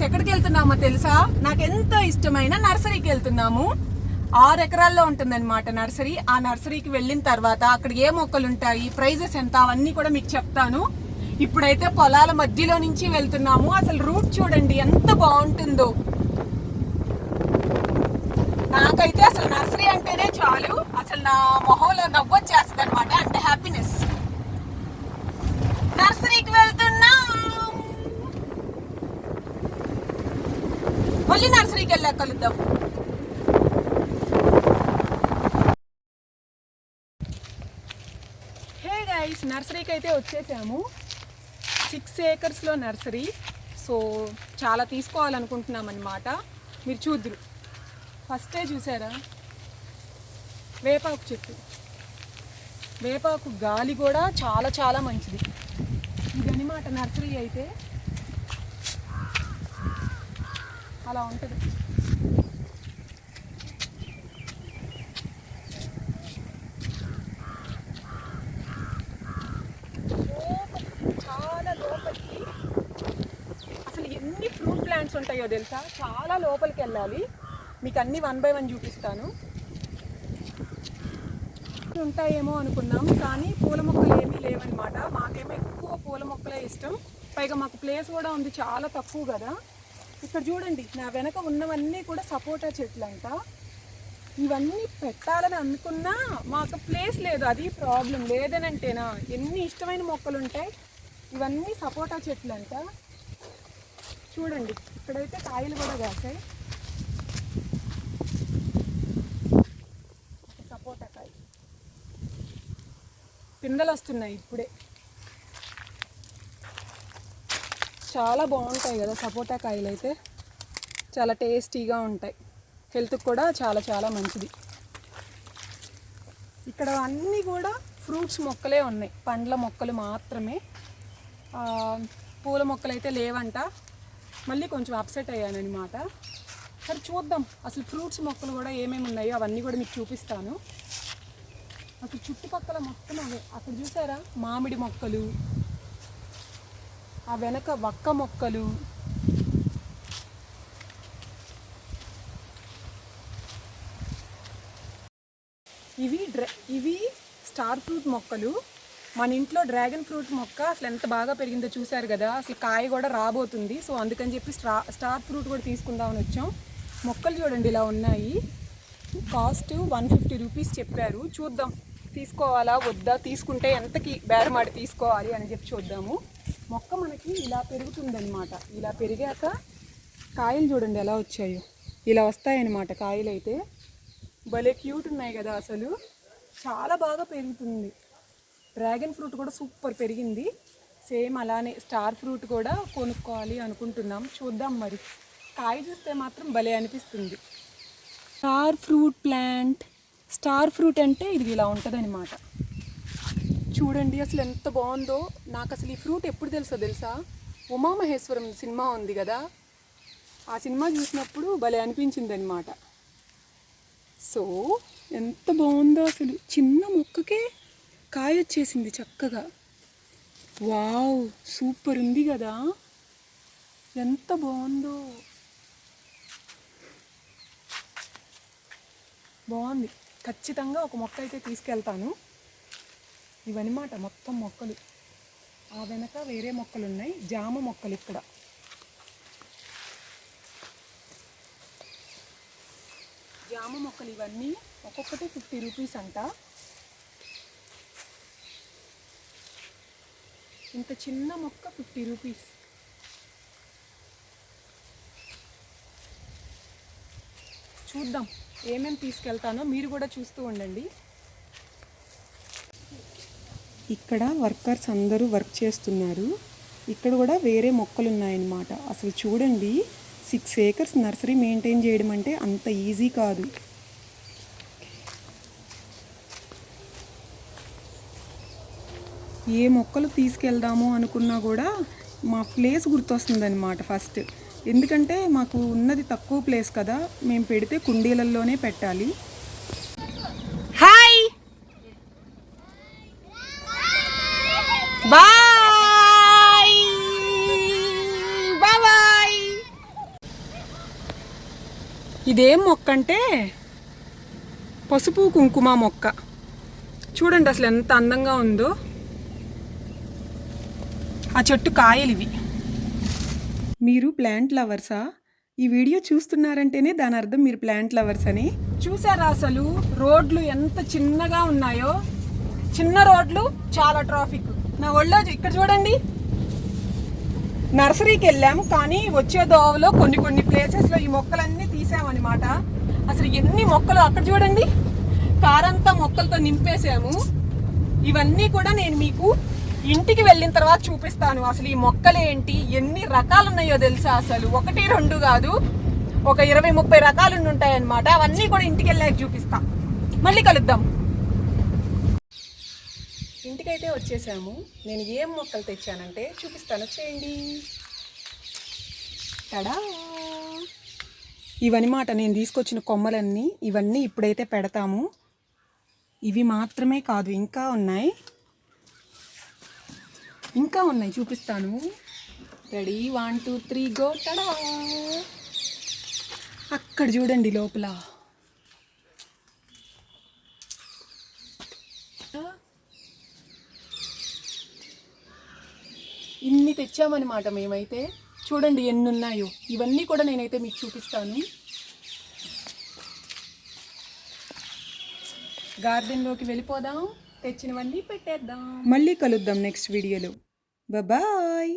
Guys ఎక్కడికి వెళ్తున్నామో తెలుసా? నాకు ఎంతో ఇష్టమైన నర్సరీకి వెళ్తున్నాము. ఆరు ఎకరాల్లో ఉంటుందన్నమాట నర్సరీ. ఆ నర్సరీకి వెళ్ళిన తర్వాత అక్కడ ఏ మొక్కలు ఉంటాయి ప్రైజెస్ ఎంత అవన్నీ కూడా మీకు చెప్తాను. ఇప్పుడైతే పొలాల మధ్యలో నుంచి వెళ్తున్నాము. అసలు రూట్ చూడండి ఎంత బాగుంటుందో. నాకైతే అసలు నర్సరీ అంటేనే చాలు. అసలు నా మొహంలో నవ్వొచ్చేస్తుంది అనమాట అంటే హ్యాపీనెస్ నర్సరీకి వెళ్ళి మళ్ళీ నర్సరీకి కలుద్దాం హే గైస్ నర్సరీకి అయితే వచ్చేసాము. Six ఏకర్స్లో nursery. సో చాలా తీసుకోవాలనుకుంటున్నాం అనమాట మీరు చూద్దరు. ఫస్టే చూసారా? వేపాకు చెట్టు. వేపాకు గాలి కూడా చాలా చాలా మంచిది. ఇదనమాట నర్సరీ అయితే. అలా ఉంటుంది లోపలికి, చాలా లోపలికి అసలు ఎన్ని ఫ్రూట్ ఉంటాయో తెలుసా? చాలా లోపలికి వెళ్ళాలి. మీకు అన్ని వన్ బై వన్ చూపిస్తాను. ఉంటాయేమో అనుకున్నాం కానీ పూల మొక్కలు ఏమీ లేవన్నమాట. మాకేమో ఎక్కువ పూల మొక్కలే ఇష్టం. పైగా మాకు ప్లేస్ కూడా ఉంది చాలా తక్కువ కదా. ఇక్కడ చూడండి నా వెనక ఉన్నవన్నీ కూడా సపోటా చెట్లు అంట ఇవన్నీ పెట్టాలని అనుకున్నా మాకు ప్లేస్ లేదు అది ప్రాబ్లం లేదనంటేనా ఎన్ని ఇష్టమైన మొక్కలు ఉంటాయి ఇవన్నీ సపోటా చెట్లు అంట చూడండి ఇక్కడైతే కాయలు కూడా కాసాయి. సపోటా కాయ. పిందలు వస్తున్నాయి ఇప్పుడే. చాలా బాగుంటాయి కదా సపోటా కాయలు అయితే. చాలా టేస్టీగా ఉంటాయి. హెల్త్కి కూడా చాలా చాలా మంచిది. ఇక్కడ అన్నీ కూడా ఫ్రూట్స్ మొక్కలే ఉన్నాయి. పండ్ల మొక్కలు మాత్రమే. పూల మొక్కలు అయితే లేవంట. మళ్ళీ కొంచెం అప్సెట్ అయ్యానమాట సరే చూద్దాం. అసలు ఫ్రూట్స్ మొక్కలు కూడా ఏమేమి ఉన్నాయో అవన్నీ కూడా మీకు చూపిస్తాను. అసలు చుట్టుపక్కల మొత్తం అవే. అక్కడ చూసారా? మామిడి మొక్కలు ఆ వెనక వక్క మొక్కలు. ఇవి డ్రై ఇవి స్టార్ ఫ్రూట్ మొక్కలు. మన ఇంట్లో డ్రాగన్ ఫ్రూట్ మొక్క అసలు ఎంత బాగా పెరిగిందో చూశారు కదా. అసలు కాయ కూడా రాబోతుంది. సో అందుకని చెప్పి స్టా స్టార్ ఫ్రూట్ కూడా తీసుకుందామని వచ్చాం. మొక్కలు చూడండి ఇలా ఉన్నాయి. కాస్ట్ వన్ ఫిఫ్టీ రూపీస్ చెప్పారు. చూద్దాం. తీసుకోవాలా వద్దా తీసుకుంటే ఎంతకి బేరమాడి తీసుకోవాలి అని చెప్పి చూద్దాము. మొక్క మనకి ఇలా పెరుగుతుందనమాట ఇలా పెరిగాక కాయలు చూడండి ఎలా వచ్చాయో. ఇలా వస్తాయన్నమాట కాయలు అయితే భలే క్యూట్ ఉన్నాయి కదా అసలు. చాలా బాగా పెరుగుతుంది. డ్రాగన్ ఫ్రూట్ కూడా సూపర్ పెరిగింది. సేమ్ అలానే స్టార్ ఫ్రూట్ కూడా కొనుక్కోవాలి అనుకుంటున్నాం. చూద్దాం మరి. కాయ చూస్తే మాత్రం భలే అనిపిస్తుంది. Star fruit plant. Star fruit అంటే ఇది ఇలా ఉంటుందన్నమాట. చూడండి అసలు ఎంత బాగుందో. నాకు అసలు ఈ ఫ్రూట్ ఎప్పుడు తెలుసో తెలుసా? ఉమామహేశ్వరం సినిమా ఉంది కదా. ఆ సినిమా చూసినప్పుడు భలే అనిపించింది అనమాట సో ఎంత బాగుందో అసలు. చిన్న మొక్కకే కాయ వచ్చేసింది చక్కగా. వావ్ సూపర్ ఉంది కదా. ఎంత బాగుందో. బాగుంది. ఖచ్చితంగా ఒక మొక్క అయితే తీసుకెళ్తాను. ఇవన్నమాట మొత్తం మొక్కలు. ఆ వెనక వేరే మొక్కలు ఉన్నాయి జామ మొక్కలు ఇక్కడ. జామ మొక్కలు ఇవన్నీ ఒక్కొక్కటి ఫిఫ్టీ రూపీస్ అంట. ఇంత చిన్న మొక్క ఫిఫ్టీ రూపీస్. చూద్దాం ఏమేమి తీసుకెళ్తానో మీరు కూడా చూస్తూ ఉండండి. ఇక్కడ వర్కర్స్ అందరూ వర్క్ చేస్తున్నారు. ఇక్కడ కూడా వేరే మొక్కలు ఉన్నాయన్నమాట అసలు చూడండి సిక్స్ ఏకర్స్ నర్సరీ మెయింటైన్ చేయడం అంటే అంత ఈజీ కాదు. ఏ మొక్కలు తీసుకెళ్దాము అనుకున్నా కూడా మా ప్లేస్ గుర్తొస్తుందన్నమాట ఫస్ట్. ఎందుకంటే మాకు ఉన్నది తక్కువ ప్లేస్ కదా మేము పెడితే కుండీలలోనే పెట్టాలి. హాయ్! బాయ్! బాయ్ ఇదేం మొక్క అంటే పసుపు కుంకుమ మొక్క. చూడండి అసలు ఎంత అందంగా ఉందో. ఆ చెట్టు కాయలు ఇవి మీరు ప్లాంట్ లవర్సా? ఈ వీడియో చూస్తున్నారంటేనే దాని అర్థం మీరు ప్లాంట్ లవర్స్ అని. చూసారా అసలు? రోడ్లు ఎంత చిన్నగా ఉన్నాయో. చిన్న రోడ్లు చాలా ట్రాఫిక్. నా ఒళ్ళో ఇక్కడ చూడండి. నర్సరీకి వెళ్ళాం కానీ వచ్చే దోవలో కొన్ని కొన్ని ప్లేసెస్లో ఈ మొక్కలన్నీ తీసామన్నమాట. అసలు ఎన్ని మొక్కలు అక్కడ చూడండి. కారంతా మొక్కలతో నింపేసాము ఇవన్నీ కూడా నేను మీకు ఇంటికి వెళ్ళిన తర్వాత చూపిస్తాను. అసలు ఈ మొక్కలు ఏంటి? ఎన్ని రకాలు ఉన్నాయో తెలుసా అసలు? ఒకటి రెండు కాదు. ఒక ఇరవై ముప్పై రకాలు ఉంటాయన్నమాట. అవన్నీ కూడా ఇంటికి వెళ్ళాక చూపిస్తా. మళ్ళీ కలుద్దాం. ఇంటికైతే వచ్చేసాము. నేను ఏం మొక్కలు తెచ్చానంటే చూపిస్తాను. చేయండి తడా ఇవన్నమాట నేను తీసుకొచ్చిన కొమ్మలన్నీ ఇవన్నీ ఇప్పుడైతే పెడతాము. ఇవి మాత్రమే కాదు ఇంకా ఉన్నాయి. ఇంకా ఉన్నాయి చూపిస్తాను. Ready one two three go tada అక్కడ చూడండి లోపల. ఇన్ని తెచ్చామన్నమాట మేమైతే. చూడండి ఎన్ని ఉన్నాయో ఇవన్నీ కూడా నేనైతే మీకు చూపిస్తాను. గార్డెన్లోకి వెళ్ళిపోదాం. తెచ్చినవన్నీ పెట్టేద్దాం. మళ్ళీ కలుద్దాం నెక్స్ట్ వీడియోలో బాయ్